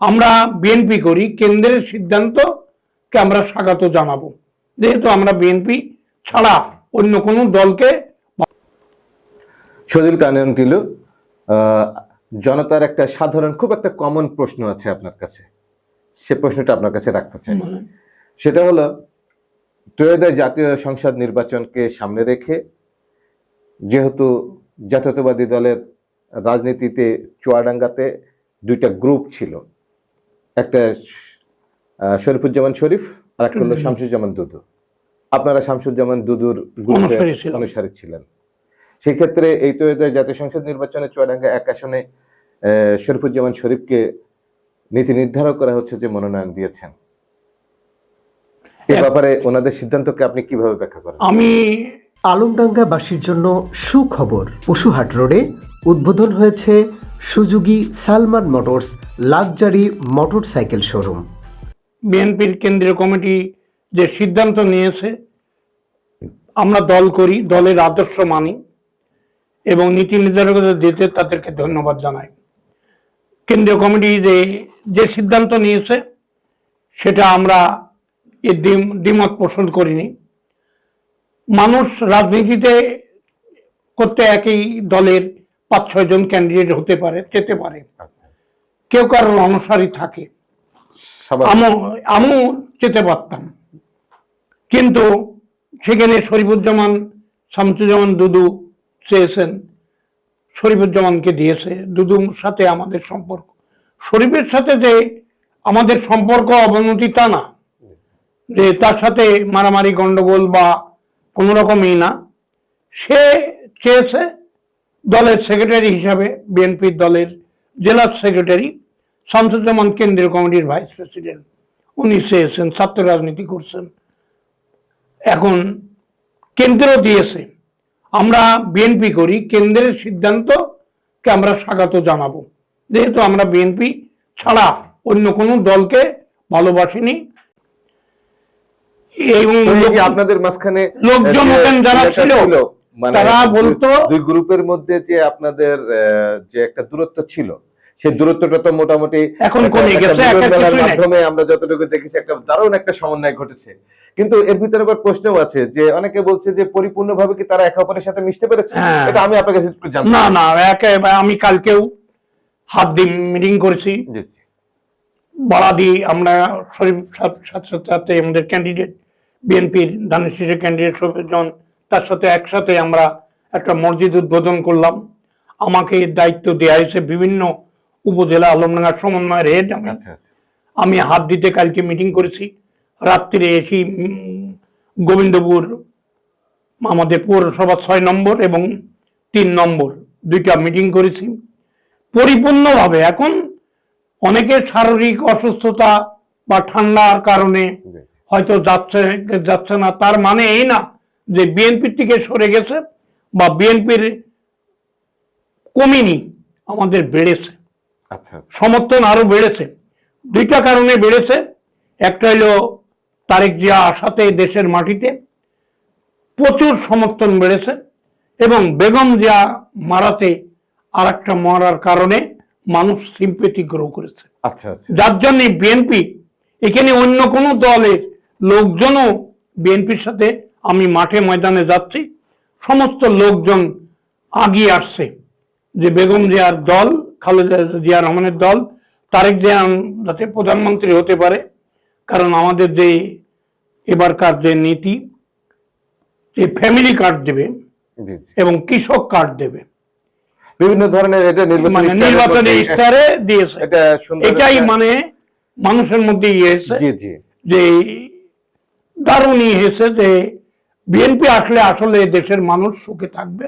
আমরা বিএনপি করি কেন্দ্রের সিদ্ধান্তকে আমরা স্বাগত জানাব। যেহেতু আমরা বিএনপি ছাড়া অন্য কোনো দলকে সজিল কানন কিলু জনতার একটা সাধারণ খুব একটা কমন প্রশ্ন আছে আপনার কাছে। সে প্রশ্নটা আপনার কাছে রাখতে চাই। সেটা হলো ত্রয়োদশ জাতীয় সংসদ নির্বাচনকে সামনে রেখে যেহেতু জাতীয়তাবাদী দলের রাজনীতিতে চুয়াডাঙ্গাতে দুইটা গ্রুপ ছিল একটা শরীফুজ্জামান শরীফ আর একটা হলো শামসুজ্জামান দুদু। আপনারা শামসুজ্জামান দুদুর অনুসারী ছিলেন। সেই ক্ষেত্রে এই ত্রয়োদশ জাতীয় সংসদ নির্বাচনে চুয়াডাঙ্গা এক আসনে শরীফুজ্জামান শরীফকে নীতি নির্ধারক করা হচ্ছে যে মনোনয়ন দিয়েছেন। এ ব্যাপারে ওনাদের সিদ্ধান্তকে আপনি কীভাবে ব্যাখ্যা করেন? আমি আলমডাঙ্গাবাসীর জন্য সুখবর পশুহাট রোডে উদ্বোধন হয়েছে Suzuki Salman motors luxury motorcycle showroom. বিএনপির কেন্দ্রীয় কমিটি যে সিদ্ধান্ত নিয়েছে, আমরা দল করি, দলের আদর্শ মানি এবং নীতি নির্ধারকদের দিতে তাদেরকে ধন্যবাদ জানাই। কেন্দ্রীয় কমিটি যে যে সিদ্ধান্ত নিয়েছে, সেটা আমরা দ্বিম- দ্বিমত পোষণ করিনি। মানুষ রাজনীতিতে করতে একই দলের পাঁচ ছয় জন ক্যান্ডিডেট হতে পারে যেতে পারে। কেউ কারোর অনুসারী থাকে। আমিও যেতে পারতাম। কিন্তু সেখানে শরীফুজ্জামান শামসুজ্জামান দুদু চেয়েছেন। শরীফুজ্জামানকে দিয়েছে। দুদুর সাথে আমাদের সম্পর্ক। শরীফের সাথে যে আমাদের সম্পর্ক অবনতি তা না। যে তার সাথে মারামারি গন্ডগোল বা কোনো রকমই না। সে চেয়েছে দলের সেক্রেটারি হিসাবে বিএনপির দলের জেলা সেক্রেটারি শামসুজ্জামান কেন্দ্রীয় কমিটির ভাইস প্রেসিডেন্ট উনি চেয়েছেন ছাত্র রাজনীতি করছেন। এখন কেন্দ্র দিয়েছে। আমরা বিএনপি করি কেন্দ্রের সিদ্ধান্তকে আমরা স্বাগত জানাব। যেহেতু আমরা বিএনপি ছাড়া অন্য কোনো দলকে ভালোবাসিনি। এবং আপনাদের মাঝখানে লোকজন যারা ছিল, তারা দুই- বলতো- দুই গ্রুপের মধ্যে যে আপনাদের যে একটা দূরত্ব ছিল সেই দূরত্বটা তো মোটামুটি এখন কমে গেছে। মাধ্যমে আমরা যতটুকু দেখেছি একটা দারুণ একটা সমন্বয় ঘটেছে কিন্তু এর ভিতরে আবার প্রশ্নও আছে যে অনেকে বলছে যে পরিপূর্ণভাবে কি তারা একে অপরের সাথে মিশতে পেরেছে হ্যাঁ। এটা আমি আপনার কাছে একটু জানতে না না একেবারে আমি কালকেও হাত দিয়ে মিটিং করেছি। বাড়া দিয়ে আমরা শরীফ সাথে আমাদের ক্যান্ডিডেট বিএনপির ধানের শীষের ক্যান্ডিডেট তার সাথে একসাথে আমরা একটা মসজিদ উদ্বোধন করলাম। আমাকে দায়িত্ব দেওয়া হয়েছে বিভিন্ন উপজেলা আলমডাঙ্গা সমন্বয়ের হেড আমি। আচ্ছা আচ্ছা। আমি হাত দিতে কালকে মিটিং করেছি। রাত্রিরে এসি গোবিন্দপুর আমাদের পৌরসভা ছয় নম্বর এবং তিন নম্বর দুইটা মিটিং করেছি। পরিপূর্ণভাবে এখন অনেকের শারীরিক অসুস্থতা বা ঠান্ডার কারণে হয়তো যাচ্ছে যাচ্ছে না। তার মানে এই না যে বিএনপির থেকে সরে গেছে বা বিএনপির কমিনি আমাদের বেড়েছে। আচ্ছা আচ্ছা। সমর্থন আরও বেড়েছে। দুইটা কারণে বেড়েছে। একটা হলো তারেক জিয়া আসাতে দেশের মাটিতে প্রচুর সমর্থন বেড়েছে এবং বেগম জিয়া মারাতে আর একটা মরার কারণে মানুষ সিম্পেথি গ্রো করেছে। আচ্ছা যার জন্য বিএনপি এখানে অন্য কোনো দলের লোকজনও বিএনপির সাথে আমি মাঠে ময়দানে যাচ্ছি সমস্ত লোকজন আগিয়ে আসছে যে বেগম জিয়ার দল খালেদা জিয়া রহমানের দল তারেক জিয়া যাতে প্রধানমন্ত্রী হতে পারে কারণ আমাদের যে এবারকার যে নীতি যে ফ্যামিলি কার্ড দেবে এবং কৃষক কার্ড দেবে। বিভিন্ন ধরনের এটা নির্বাচনী মানে দিয়েছে। এটাই মানে মানুষের মধ্যে ইয়ে যে দারুণ ইয়ে হয়েছে যে বিএনপি আসলে আসলে দেশের মানুষ সুখে থাকবে।